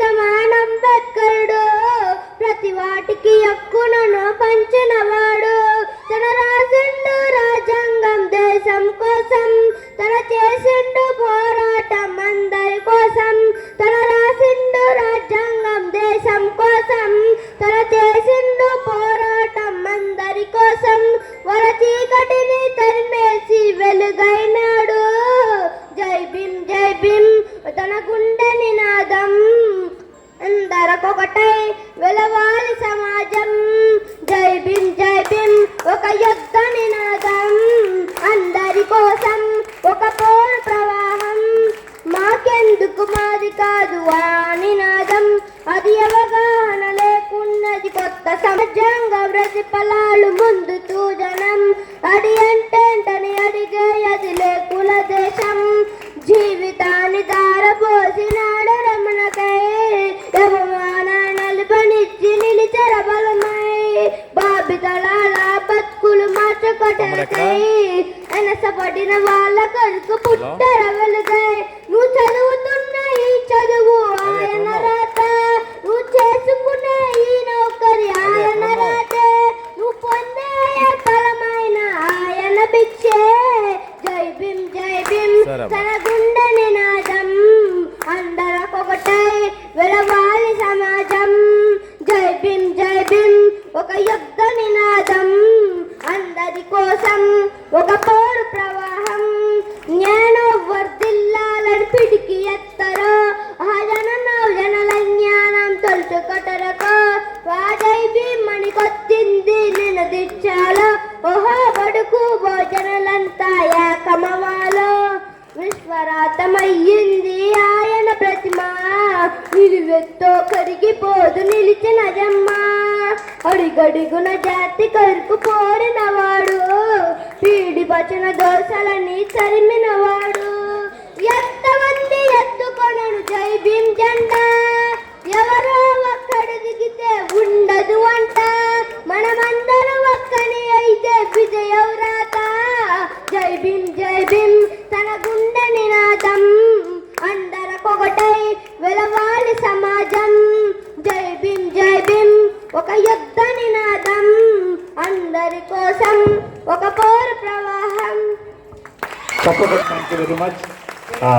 సమానం దక్కడు ప్రతి వాటికి ఎక్కును పంచనవా? ఒకటై వెలవాలి సమాజం. జై భీం జై భీం ఒక యుద్ధ నినాదం. అందరి కోసం ఒక పోరు ప్రవాహం. మాకెందుకు మాది కాదు ఆ నినాదం. అది అవగాహన లేకున్నది కొత్త సమాజంగా ప్రతిఫలాలు ముందు బాబితలాల బతుకులు మార్చుకొటకై ఎనసపడిన వాళ్ళ కొరకు పుట్టర వెలుగై నువ్వు చదువుతున్న ఈ చదువు ఆయన రాత. నువ్వు చేసుకునే ఈ నౌకరి ఆయన రాతే. నువ్వు పొందే ఫలమైన ఆయన భిక్షే. జై భీమ్ జై భీమ్. సరే అమ్మా. తన గుండె నినాదం అందరకొకటై. వెలవాలి సమాజం. జై భీమ్ జై భీమ్. ఒక యుద్ధ నినాదం అందరి కోసం ఒక పోరు ప్రవాహం నేను వర్దిల్లాలని పిడికి ఎత్తరో ఆ జన జనల జ్ఞానం తొలుచుకొటరకో వాజై కొత్తింది నేను నినదిచ్చాలో. ఓహో బడుకు భోజనలంతా ఏకమవాలో విశ్వరాతమయ్యింది ఆయన ప్రతిమ. నిలువెత్తో కరిగిపోదు నిలిచిన జమ్మ. అడిగడుగున జాతి కరుకు పోరినవాడు పీడి పచిన దోశలని తరిమినవాడు. ఒక పోరు ప్రవాహం తప్పకుండా థ్యాంక్ యూ వెరీ మచ్